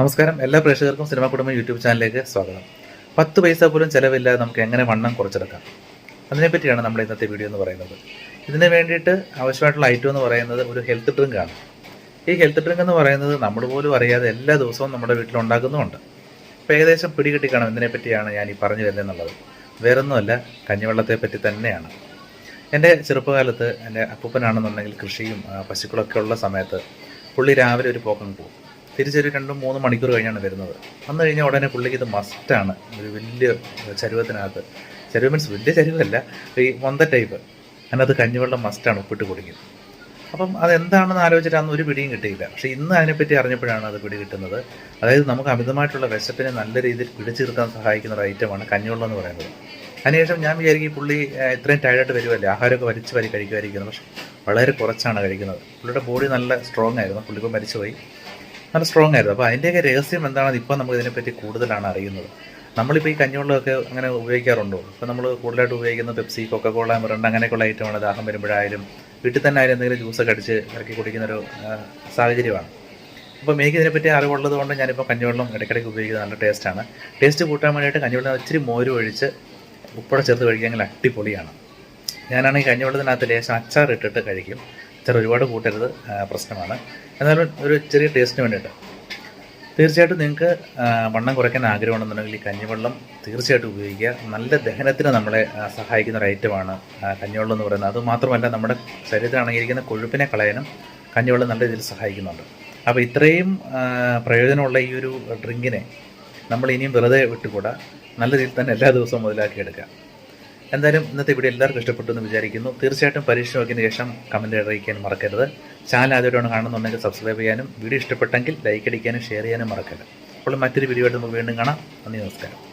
നമസ്കാരം. എല്ലാ പ്രേക്ഷകർക്കും സിനിമ കുടുംബം യൂട്യൂബ് ചാനലിലേക്ക് സ്വാഗതം. പത്ത് പൈസ പോലും ചിലവില്ലാതെ നമുക്ക് എങ്ങനെ വണ്ണം കുറച്ചെടുക്കാം? അതിനെപ്പറ്റിയാണ് നമ്മുടെ ഇന്നത്തെ വീഡിയോ എന്ന് പറയുന്നത്. ഇതിന് വേണ്ടിയിട്ട് ആവശ്യമായിട്ടുള്ള ഐറ്റം എന്ന് പറയുന്നത് ഒരു ഹെൽത്ത് ഡ്രിങ്ക് ആണ്. ഈ ഹെൽത്ത് ഡ്രിങ്ക് എന്ന് പറയുന്നത് നമ്മൾ പോലും അറിയാതെ എല്ലാ ദിവസവും നമ്മുടെ വീട്ടിൽ ഉണ്ടാക്കുന്നുമുണ്ട്. അപ്പോൾ ഏകദേശം പിടികിട്ടി കാണും ഇതിനെപ്പറ്റിയാണ് ഞാൻ ഈ പറഞ്ഞു വരുന്നതെന്നുള്ളത് വേറൊന്നുമല്ല കഞ്ഞിവെള്ളത്തെ പറ്റി തന്നെയാണ്. എന്റെ ചെറുപ്പകാലത്ത് എന്റെ അപ്പൂപ്പനാണെന്നുണ്ടെങ്കിൽ കൃഷിയും പശുക്കളൊക്കെ ഉള്ള സമയത്ത് പുള്ളി രാവിലെ ഒരു പോക്കം പോകും. തിരിച്ചൊരു രണ്ടും മൂന്ന് മണിക്കൂർ കഴിഞ്ഞാണ് വരുന്നത്. വന്നു കഴിഞ്ഞാൽ ഉടനെ പുള്ളിക്ക് ഇത് മസ്റ്റാണ് ഒരു വലിയ ചരുവത്തിനകത്ത്. ചരുവ് മീൻസ് വലിയ ചരുവല്ല ഈ മന്ത ടൈപ്പ് അതിനകത്ത് കഞ്ഞിവെള്ളം മസ്റ്റാണ് ഉപ്പിട്ട് കുടിക്കുന്നത്. അപ്പം അതെന്താണെന്ന് ആലോചിച്ചിട്ട് അന്ന് ഒരു പിടിയും കിട്ടിയില്ല. പക്ഷേ ഇന്ന് അതിനെപ്പറ്റി അറിഞ്ഞപ്പോഴാണ് അത് പിടി കിട്ടുന്നത്. അതായത് നമുക്ക് അമിതമായിട്ടുള്ള വിശപ്പിനെ നല്ല രീതിയിൽ പിടിച്ചു നിർത്താൻ സഹായിക്കുന്ന ഒരു ഐറ്റമാണ് കഞ്ഞിവെള്ളം എന്ന് പറയുന്നത്. അതിനുശേഷം ഞാൻ വിചാരിക്കും പുള്ളി ഇത്രയും ടയർഡായിട്ട് വരുമല്ലേ ആഹാരമൊക്കെ വലിച്ച് വരി കഴിക്കുമായിരിക്കുന്നത് പക്ഷെ വളരെ കുറച്ചാണ് കഴിക്കുന്നത്. പുള്ളിയുടെ ബോഡി നല്ല സ്ട്രോങ് ആയിരുന്നു. പുള്ളി മരിച്ചുപോയി. നല്ല സ്ട്രോങ് ആയിരുന്നു. അപ്പോൾ അതിന്റെയൊക്കെ രഹസ്യം എന്താണെന്ന് ഇപ്പോൾ നമുക്ക് ഇതിനെപ്പറ്റി കൂടുതലാണ് അറിയുന്നത്. നമ്മളിപ്പോൾ ഈ കഞ്ഞിവെള്ളമൊക്കെ അങ്ങനെ ഉപയോഗിക്കാറുണ്ടോ? ഇപ്പോൾ നമ്മൾ കൂടുതലായിട്ട് ഉപയോഗിക്കുന്ന പെപ്സി കൊക്കക്കോള മിറണ്ട അങ്ങനെയൊക്കെയുള്ള ഐറ്റമാണ്. ദാഹം വരുമ്പോഴായാലും വീട്ടിൽ തന്നെ ആയാലും എന്തെങ്കിലും ജ്യൂസൊക്കെ അടിച്ച് ഇറക്കി കുടിക്കുന്നൊരു സാഹചര്യമാണ്. അപ്പോൾ എനിക്ക് ഇതിനെപ്പറ്റി അറിവുള്ളത് കൊണ്ട് ഞാനിപ്പോൾ കഞ്ഞിവെള്ളം ഇടയ്ക്കിടയ്ക്ക് ഉപയോഗിക്കുന്നത് നല്ല ടേസ്റ്റാണ് ടേസ്റ്റ് കൂട്ടാൻ വേണ്ടിയിട്ട് കഞ്ഞിവെള്ളം ഇച്ചിരി മോര് ഒഴിച്ച് ഉപ്പടെ ചേർത്ത് കഴിക്കുകയാണെങ്കിൽ അടിപൊളിയാണ്. ഞാനാണെങ്കിൽ കഞ്ഞിവെള്ളത്തിനകത്ത് ലേശം അച്ചാർ ഇട്ടിട്ട് കഴിക്കും. അച്ചാർ ഒരുപാട് കൂട്ടരുത് പ്രശ്നമാണ്. എന്നാലും ഒരു ചെറിയ ടേസ്റ്റിന് വേണ്ടിയിട്ട് തീർച്ചയായിട്ടും നിങ്ങൾക്ക് വണ്ണം കുറയ്ക്കാൻ ആഗ്രഹമുണ്ടെന്നുണ്ടെങ്കിൽ ഈ കഞ്ഞിവെള്ളം തീർച്ചയായിട്ടും ഉപയോഗിക്കുക. നല്ല ദഹനത്തിന് നമ്മളെ സഹായിക്കുന്ന ഒരു ഐറ്റമാണ് കഞ്ഞിവെള്ളം എന്ന് പറയുന്നത്. അതുമാത്രമല്ല നമ്മുടെ ശരീരത്തിൽ അണങ്ങിയിരിക്കുന്ന കൊഴുപ്പിനെ കളയാനും കഞ്ഞിവെള്ളം നല്ല രീതിയിൽ സഹായിക്കുന്നുണ്ട്. അപ്പോൾ ഇത്രയും പ്രയോജനമുള്ള ഈ ഒരു ഡ്രിങ്കിനെ നമ്മൾ ഇനിയും വെറുതെ വിട്ടുകൂടാ. നല്ല രീതിയിൽ തന്നെ എല്ലാ ദിവസവും മുതലാക്കിയെടുക്കുക എന്തായാലും ഇന്നത്തെ വീഡിയോ എല്ലാവർക്കും ഇഷ്ടപ്പെട്ടു എന്ന് വിചാരിക്കുന്നു. തീർച്ചയായിട്ടും പരീക്ഷ നോക്കിയതിന് ശേഷം കമന്റ് അറിയിക്കാൻ മറക്കരുത്. ചാനൽ ആദ്യമായിട്ടാണ് കാണുന്നുണ്ടെങ്കിൽ സബ്സ്ക്രൈബ് ചെയ്യാനും വീഡിയോ ഇഷ്ടപ്പെട്ടെങ്കിൽ ലൈക്ക് അടിക്കാനും ഷെയർ ചെയ്യാനും മറക്കരുത്. അപ്പോൾ മറ്റൊരു വീഡിയോ ആയിട്ട് നമുക്ക് വീണ്ടും കാണാം. നന്ദി നമസ്കാരം.